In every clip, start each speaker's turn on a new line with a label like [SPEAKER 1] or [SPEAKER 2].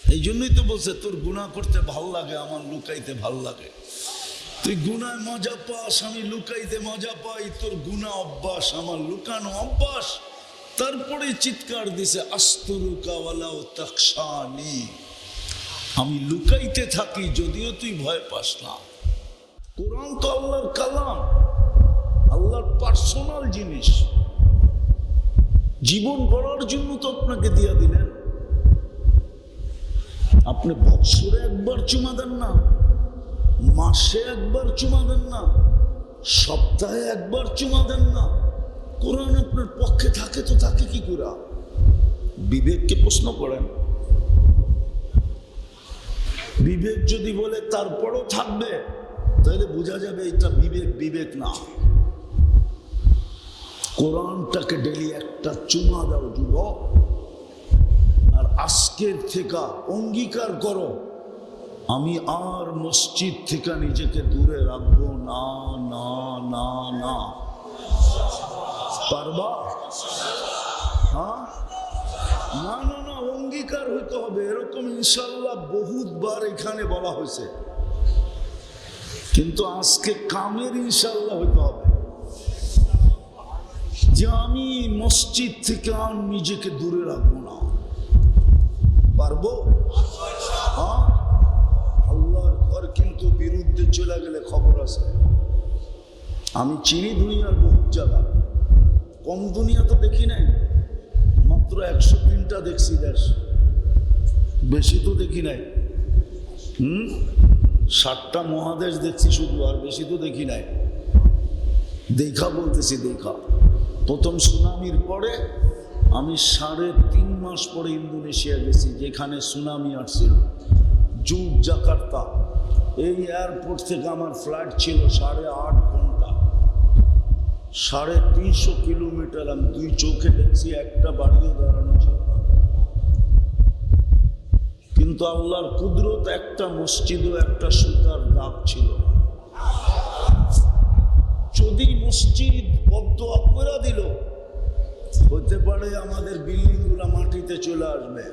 [SPEAKER 1] এই জন্যই তো বলছে, তোর গুণা করতে ভালো লাগে, আমার লুকাইতে ভালো লাগে। তুই গুনায় মজা পাস, আমি লুকাইতে মজা পাই, তোর গুণা অভ্যাস, আমার লুকানো অভ্যাস। তারপরে চিৎকার দিছে আস্তরুকাওয়ালা ও তাকসানি আমি লুকাইতে থাকি, যদিও তুই ভয় পাস না। কোরআন তো আল্লাহর কালাম, আল্লাহর পার্সোনাল জিনিস। জীবন গড়ার জন্য তো আপনাকে দিয়া দিলেন। আপনি বৎসরে একবার চুমা দেন না, মাসে একবার চুমা দেন না, সপ্তাহে একবার চুমা দেন না। কোরআন আপনার পক্ষে থাকে তো থাকে কি করে? বিবেককে প্রশ্ন করেন। বিবেক যদি বলে তারপরও থাকবে, তাহলে বোঝা যাবে এটা বিবেক বিবেক না। কোরআনটাকে ডেলি একটা চুমা দাও, যুবক। আজকের থেকে অঙ্গীকার করো। আমি আর মসজিদ থেকে নিজেকে দূরে রাখব না না না না। পারবা? হ্যাঁ? না না না, অঙ্গীকার হইতে হবে। এরকম ইনশাল্লাহ বহুতবার এখানে বলা হয়েছে। কিন্তু আজকে কামের ইনশাল্লাহ হইতে হবে। যে আমি মসজিদ থেকে আর নিজেকে দূরে রাখব না। পারব? হ্যাঁ? আল্লাহর ঘর কিন্তু বিরুদ্ধে চলে গেলে খবর আছে। আমি চিনি দুনিয়ার বহু জায়গা। কম দুনিয়া তো দেখি নাই। মাত্র একশো তিনটা দেখছি দেশ। বেশি তো দেখি নাই। হুম? ষাটটা মহাদেশ দেখছি শুধু, আর বেশি তো দেখি নাই। দেখা বলতেছি, দেখা। প্রথম সুনামির পরে আমি সাড়ে তিন মাস পরে ইন্দোনেশিয়া গেছি, যেখানে সুনামি আসছিল। Jute Jakarta. এই এয়ারপোর্ট থেকে আমার ফ্লাইট ছিল সাড়ে আট ঘণ্টা। সাড়ে তিনশো কিলোমিটার আমি দুই চোখে দেখছি, একটা বাড়িও দাঁড়ানো ছিল কিন্তু আল্লাহর কুদরত একটা মসজিদও, একটা সুতার দাগ ছিল যদি মসজিদ বদ্ধ অপরা দিল হতে পারে আমাদের বিল্ডিংগুলা মাটিতে চলে আসবে।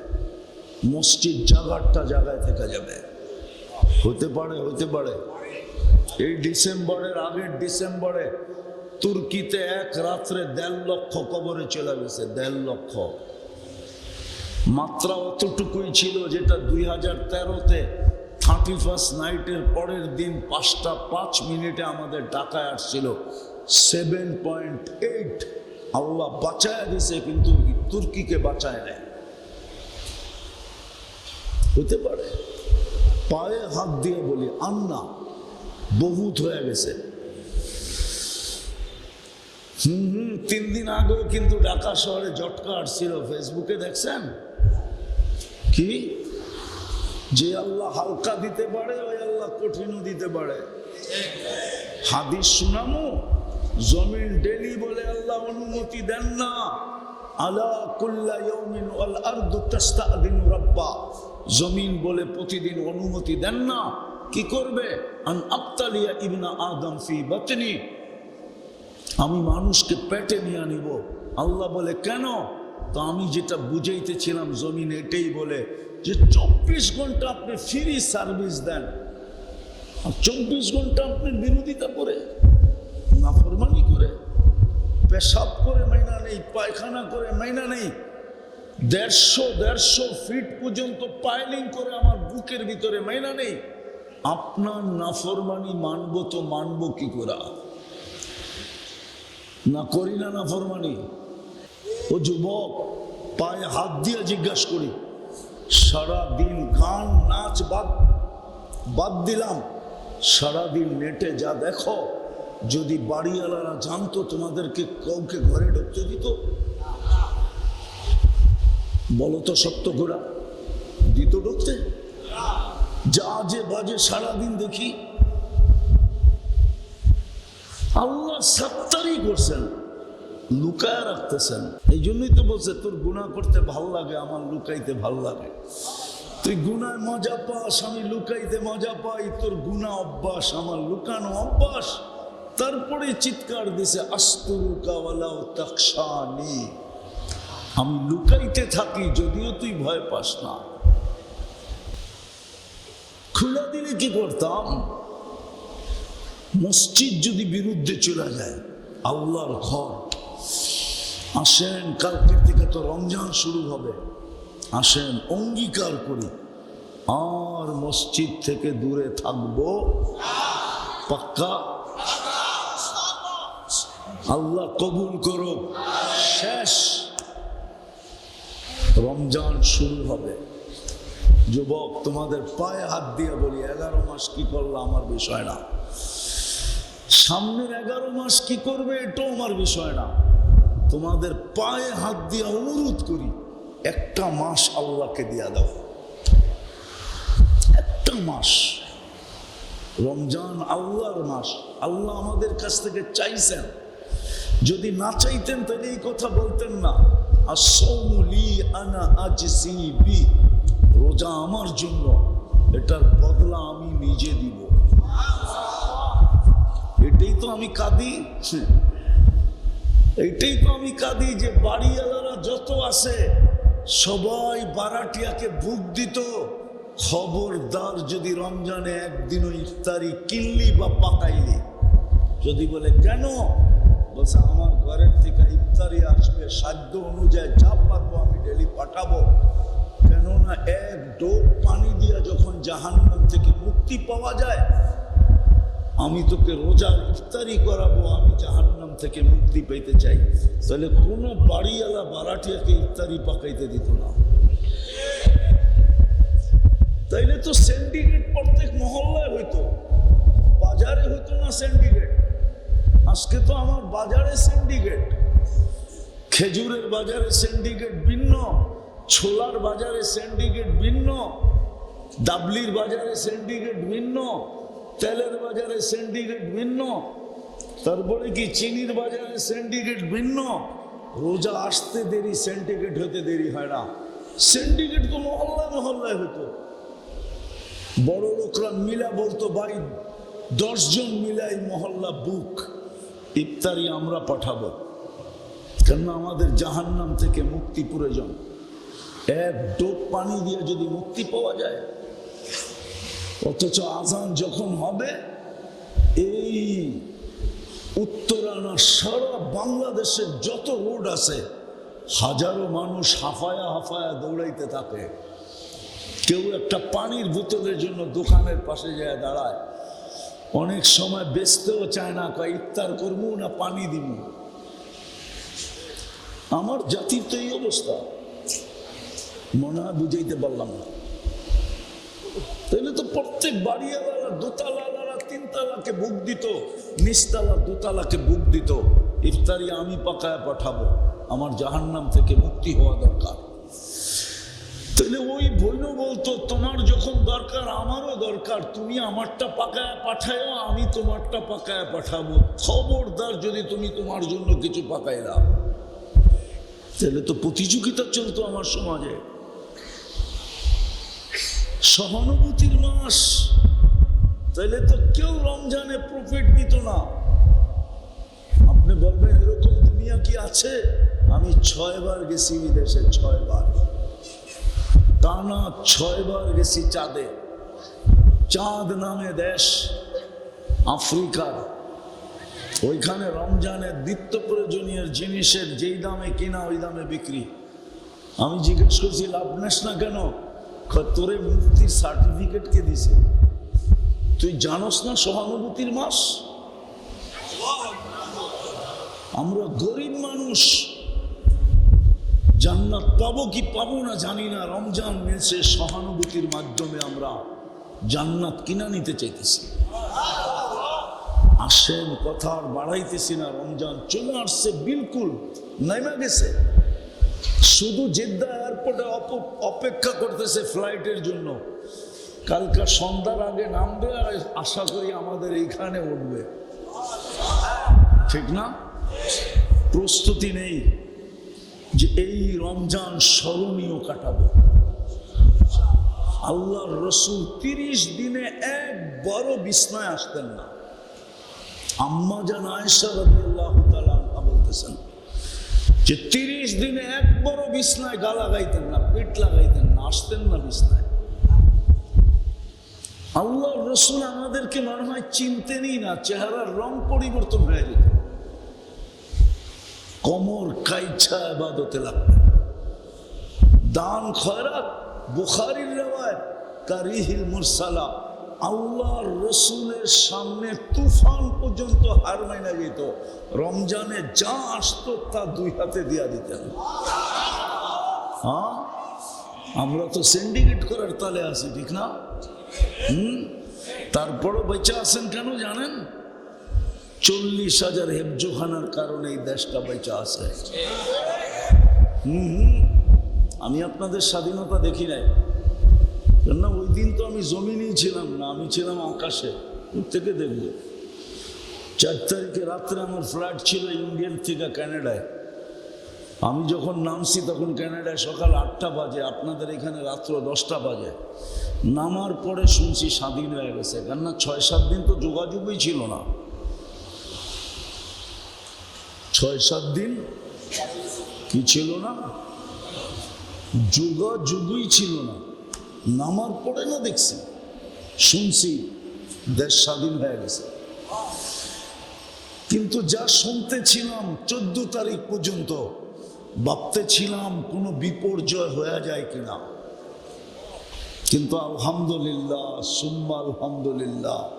[SPEAKER 1] মসজিদ জাগারটা জায়গায় থেকে যাবে। হতে পারে হতে পারে। এই ডিসেম্বরের আগের ডিসেম্বরে তুর্কিতে এক রাত্রে দেড় লক্ষ কবরে চলে গেছে, দেড় লক্ষ। মাত্রা অতটুকুই ছিল যেটা দুই হাজার তেরোতে থার্টি ফার্স্ট নাইটের পরের দিন পাঁচটা পাঁচ মিনিটে আমাদের ডাকায় আসছিল। সেভেন পয়েন্ট এইট আল্লাহ বাঁচায় দিছে, কিন্তু তুর্কিকে বাঁচায় নেয়। হতে পারে। পায়ে হাত দিয়ে বলি, আন্না, বহুত হয়ে গেছে। হুম হুম, তিন দিন আগেও কিন্তু ঢাকা শহরে জটকা আসছিল। ফেসবুকে দেখছেন? কি? যে আল্লাহ হালকা দিতে পারে, ওই আল্লাহ কঠিনও দিতে পারে। হাদিস শুনামু? জমিন ডেলি বলে আল্লাহ অনুমতি দেন না। আলা কুল্লা ইয়াউমিন ওয়াল আরদু তাস্তাদিন রাব্বা। জমিন বলে প্রতিদিন অনুমতি দেন না। কি করবে? আন আবতালিয়া ইবনা আদম ফি বাতনি। আমি মানুষকে পেটে নিয়ে নিব আল্লাহ বলে, কেন? তো আমি যেটা বুঝাইতেছিলাম জমিন এটাই বলে যে চব্বিশ ঘণ্টা আপনি ফ্রি সার্ভিস দেন। আর চব্বিশ ঘণ্টা আপনি বিরোধিতা করে নাফরমানি করে, পেশাব করে মাইনা নেই, পায়খানা করে মাইনা নেই, দেড়শো দেড়শো ফিট পর্যন্ত পাইলিং করে আমার বুকের ভিতরে মাইনা নেই। আপনার নাফরমানি মানবো তো মানবো কি করা? না করি না নাফরমানি। ও যুবক, পায়ে হাত দিয়ে জিজ্ঞাসা করি সারা দিন গান, নাচ বাদ বাদ দিলাম, সারাদিন নেটে যা দেখো যদি বাড়িওয়ালারা জানতো তোমাদেরকে কাউকে ঘরে ঢুকতে দিত? বলো তো সত্য ঘোরা দিত ঢুকতে? যা যে বাজে সারাদিন দেখি। আল্লাহ সত্তারই করছেন, লুকায় রাখতেছেন। এই জন্যই তো বলছে, তোর গুণা করতে ভালো লাগে, আমার লুকাইতে ভালো লাগে। তুই গুনায় মজা পাস, আমি লুকাইতে মজা পাই, তোর গুণা অভ্যাস, আমার লুকানো অভ্যাস। তারপরে চিৎকার দিছে আস্তরুকাওয়ালা ও তাকসানি আমি লুকাইতে থাকি, যদিও তুই ভয় পাস না। খুলে দিলে কি করতাম? মসজিদ যদি বিরুদ্ধে চলে যায়, আল্লাহর ঘর। আসেন, কালকের থেকে তো রমজান শুরু হবে। আসেন, অঙ্গীকার করি। আর মসজিদ থেকে দূরে থাকব, পাক্কা আল্লাহ কবুল করো। শেষ। রমজান শুরু হবে। যুবক, তোমাদের পায়ে হাত দিয়ে বলি, এগারো মাস কি করল আমার বিষয় না সামনের এগারো মাস কি করবে এটাও আমার বিষয় না তোমাদের পায়ে হাত দিয়ে অনুরোধ করি, একটা মাস আল্লাহকে দিয়া দাও। একটা মাস। রমজান আল্লাহর মাস। আল্লাহ আমাদের কাছ থেকে চাইছেন। যদি না চাইতেন তাহলে এই কথা বলতেন না। আসৌমুলি আনা রোজা আমার জন্য, এটার বদলা আমি নিজে দিব। এটাই তো আমি কাঁদি। এইটাই তো আমি কাঁদি যে বাড়িওয়ালারা যত আছে, সবাই বারাটিয়াকে বুক দিত। খবরদার যদি রমজানে একদিনও ইফতারি কিনলি বা পাকাইলি, যদি বলে, কেন? বলছে, আমার ঘরের থেকে ইফতারি আসবে, সাধ্য অনুযায়ী যা পারব আমি ডেলি পাঠাবো। কেননা এক ডোব পানি দিয়ে যখন জাহান্নাম থেকে মুক্তি পাওয়া যায়, আমি তোকে রোজার ইফতারি করাবো, আমি জাহান্নাম থেকে মুক্তি পেতে চাই। তাহলে কোনো বাড়িওয়ালা বারাটিয়াকে ইফতারি পাকাইতে দিত না। তাইলে তো সিন্ডিকেট প্রত্যেক মহল্লায় হইতো, বাজারে হইতো না সিন্ডিকেট আজকে তো আমার বাজারে সিন্ডিকেট খেজুরের বাজারে সিন্ডিকেট ভিন্ন, ছোলার বাজারে সিন্ডিকেট ভিন্ন, ডাবলির বাজারে সিন্ডিকেট ভিন্ন, তেলের বাজারে সিন্ডিকেট ভিন্ন, তারপরে কি চিনির বাজারে সিন্ডিকেট ভিন্ন? রোজা আসতে দেরি সিন্ডিকেট হতে দেরি হয় না। সিন্ডিকেট তো মহল্লায় মহল্লায় হতো। বড় লোকরা মিলা বলতো ভাই দশজন মিলাই মহল্লা বুক ইফতারি আমরা পাঠাবো। কেননা আমাদের জাহান্নাম থেকে মুক্তি প্রয়োজন। এক ডোপ পানি দিয়ে যদি মুক্তি পাওয়া যায়, অথচ আজান যখন হবে, এই উত্তরানা সারা বাংলাদেশের যত রোড আছে, হাজারো মানুষ হাফায়া হাফায়া দৌড়াইতে থাকে। কেউ একটা পানির বোতলের জন্য দোকানের পাশে যায় দাঁড়ায়। অনেক সময় বেচতেও চায় না, কয়, ইফতার করব না পানি দিব? আমার জাতির তো এই অবস্থা। মনে হয় বুঝাইতে পারলাম না। তাহলে তো প্রত্যেক বাড়িওয়ালারা দোতলাওয়ালারা তিনতলাকে বুক দিত, নিচতলা, দোতলাকে বুক দিত, ইফতারি আমি পাকায় পাঠাবো, আমার জাহান্নাম থেকে মুক্তি হওয়া দরকার। তাহলে ওই বইন বলতো, তোমার যখন দরকার, আমারও দরকার। তুমি আমারটা পাকায় পাঠায়ও আমি তোমারটা পাকায় পাঠাবো। খবরদার যদি তুমি তোমার জন্য কিছু পাকায় দাও। তাহলে তো প্রতিযোগিতা চলতো আমার সমাজে সহানুভূতির মাস। তাহলে তো কেউ রমজানে প্রফিট নিত না। আপনি বলবেন, এরকম দুনিয়া কি আছে? আমি ছয়বার গেছি বিদেশে, ছয়বার। টানা ছয়বার গেছি চাঁদে। চাঁদ নামে দেশ আফ্রিকার। ওইখানে রমজানের নিত্য প্রয়োজনীয় জিনিসের যেই দামে কিনা, ওই দামে বিক্রি। আমি জিজ্ঞেস করছি, লাভ নেস না কেন? তোরে মুক্তির সার্টিফিকেট কে দিছে। তুই জানোস না সহানুভূতির মাস? আমরা গরিব মানুষ। পাবো কি পাবো না জানি না। রমজান মেসে সহানুভূতির মাধ্যমে আমরা জান্নাত কিনা নিতে চাইতেছি। আসেন কথা আর বাড়াইতেছি না, রমজান চলে আসছে বিলকুল নাইমা গেছে। শুধু জেদ্দা এয়ারপোর্টে অপ- অপেক্ষা করতেছে ফ্লাইটের জন্য। কালকা সন্ধ্যার আগে নামবে আর আশা করি আমাদের এইখানে উঠবে। ঠিক না? প্রস্তুতি নেই। যে এই রমজান স্মরণীয় কাটাবো। আল্লাহ রসুল তিরিশ দিনে একবারও বিছনায় আসতেন না। আম্মা রাদিয়াল্লাহু তাআলা বলতেছেন যে তিরিশ দিনে একবারও বিছনায় গা লাগাইতেন না পেট লাগাইতেন না, আসতেন না বিছনায়। আল্লাহ রসুল আমাদেরকে মনে হয় চিনতেনই না, চেহারার রং পরিবর্তন হয়ে যেত। কমর, কাইছা আবাদতে লাগবে। দান, খয়রাত, বুখারির রেওয়ায় কারিহিল মুরসালা। আল্লাহ রসুলের সামনে তুফান পর্যন্ত হার মাইনা যেত। রমজানে যা আসতো তা দুই হাতে দিয়া দিতেন। হ্যাঁ? আমরা তো সিন্ডিকেট করার তালে আছি, ঠিক না? হুম? তারপরও বেঁচে আছেন কেন জানেন? চল্লিশ হাজার হেফজোখানার কারণে এই দেশটা বেঁচে আছে। হুম আমি আপনাদের স্বাধীনতা দেখি নাই। কেননা ওই দিন তো আমি জমিনেই ছিলাম না, আমি ছিলাম আকাশে। থেকে দেখব? চার তারিখে রাত্রে আমার ফ্লাইট ছিল ইন্ডিয়ান থেকে কানাডায় আমি যখন নামছি তখন ক্যানাডায় সকাল আটটা বাজে, আপনাদের এখানে রাত্র দশটা বাজে। নামার পরে শুনছি স্বাধীন হয়ে গেছে, কেননা ছয় সাত দিন তো যোগাযোগই ছিল না। ছয়, সাত দিন? কি ছিল না? যোগাযোগই ছিল না। নামার পরে না দেখছি। শুনছি, দেশ স্বাধীন হয়ে গেছে। কিন্তু যা শুনতে ছিলাম চোদ্দ তারিখ পর্যন্ত ভাবতে ছিলাম কোনো বিপর্যয় হয়ে যায় কিনা। কিন্তু আলহামদুলিল্লাহ, সুম্মা আলহামদুলিল্লাহ।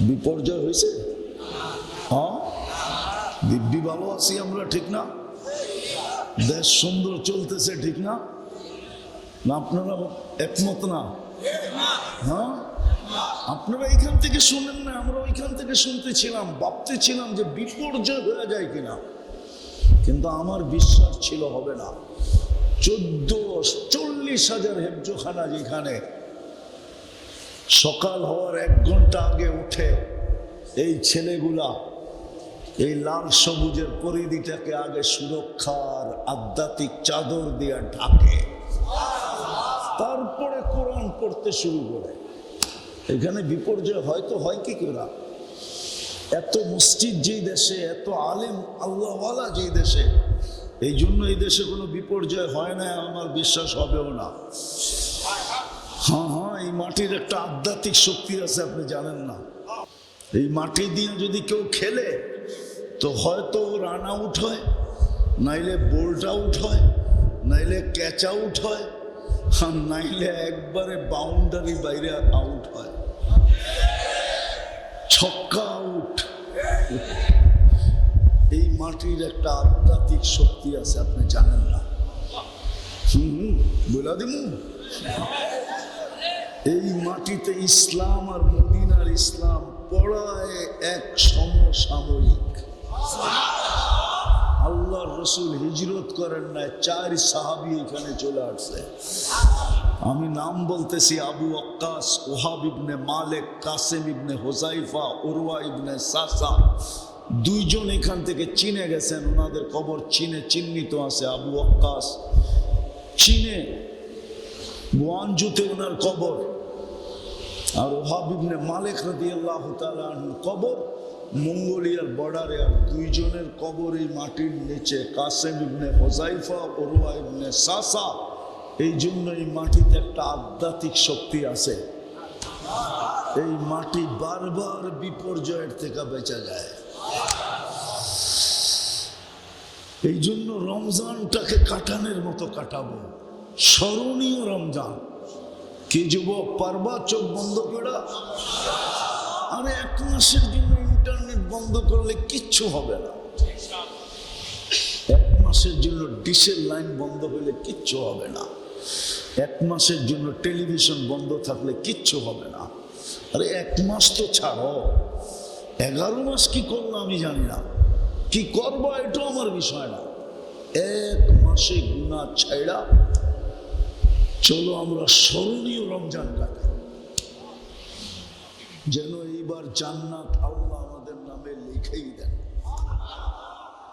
[SPEAKER 1] বিপর্যয় হয়েছে? হ্যাঁ? দিব্যি ভালো আছি আমরা, ঠিক না? দেশ সুন্দর চলতেছে, ঠিক না? না, আপনারা একমত না? হ্যাঁ? আপনারা এইখান থেকে শুনেন না, আমরা ওইখান থেকে শুনতেছিলাম, ভাবতেছিলাম যে বিপর্যয় হয়ে যায় কিনা। কিন্তু আমার বিশ্বাস ছিল হবে না। চোদ্দ, চল্লিশ হাজার হেফজোখানা যেখানে সকাল হওয়ার এক ঘণ্টা আগে উঠে এই ছেলেগুলা এই লাল সবুজের পরিধিটাকে আগে সুরক্ষার আধ্যাত্মিক চাদর দিয়ে ঢাকে। তারপরে কোরআন পড়তে শুরু করে। এখানে বিপর্যয় হয়তো হয় কি করে? এত মসজিদ যেই দেশে, এত আলেম আল্লাহওয়ালা যেই দেশে এই জন্য এই দেশে কোনো বিপর্যয় হয় না, আমার বিশ্বাস হবেও না। হ্যাঁ হ্যাঁ এই মাটির একটা আধ্যাত্মিক শক্তি আছে, আপনি জানেন না। এই মাটি দিয়ে যদি কেউ খেলে তো হয়তো রান আউট হয়, নাইলে বোল্ট আউট হয়, নাইলে ক্যাচ আউট হয়, আর নাইলে একবারে বাউন্ডারি বাইরে আউট হয়। ছক্কা আউট এই মাটির একটা আধ্যাত্মিক শক্তি আছে, আপনি জানেন না। হুম বলা দিমু এই মাটিতে ইসলাম আর মদিনার ইসলাম পড়ায় এক সমসাময়িক। আল্লাহর রসুল হিজরত করেন না চার সাহাবি এখানে চলে আসছে। আমি নাম বলতেছি আবু আক্কাস, ওহাব ইবনে মালেক, কাসেম ইবনে হোসাইফা ওরওয়া ইবনে সাসা। দুইজন এখান থেকে চিনে গেছেন, ওনাদের কবর চীনে চিহ্নিত আছে, আবু আক্কাস। চীনে, গোয়ানজুতে ওনার কবর। আর ওহাব ইবনে মালেক রাদি আল্লাহ তালা কবর মঙ্গোলিয়ার বর্ডারে আর দুইজনের কবর মাটির নিচে। কাসেম ইবনে হোজাইফা ওরুয়া ইবনে সাসা, এই জন্য এই মাটিতে একটা আধ্যাত্মিক শক্তি আছে। এই মাটি বারবার বিপর্যয়ের থেকে বেঁচে যায়। এই জন্য রমজানটাকে কাটানোর মতো কাটাবো। স্মরণীয় রমজান। কি যুবক, পারবা? চোখ বন্ধ করা। আরে, এক মাসের ইন্টারনেট বন্ধ করলে কিচ্ছু হবে না। এক মাসের জন্য ডিশের লাইন বন্ধ হলে কিচ্ছু হবে না। এক মাসের জন্য টেলিভিশন বন্ধ থাকলে কিচ্ছু হবে না। আরে এক মাস তো ছাড়ো। এগারো মাস কি করল আমি জানি না। কি করব এটাও আমার বিষয় না। এক মাসে গুণা ছাইড়া চলো আমরা স্মরণীয় রমজান কাটাই। যেন এইবার জান্নাত আল্লাহ আমাদের নামে লিখেই দেন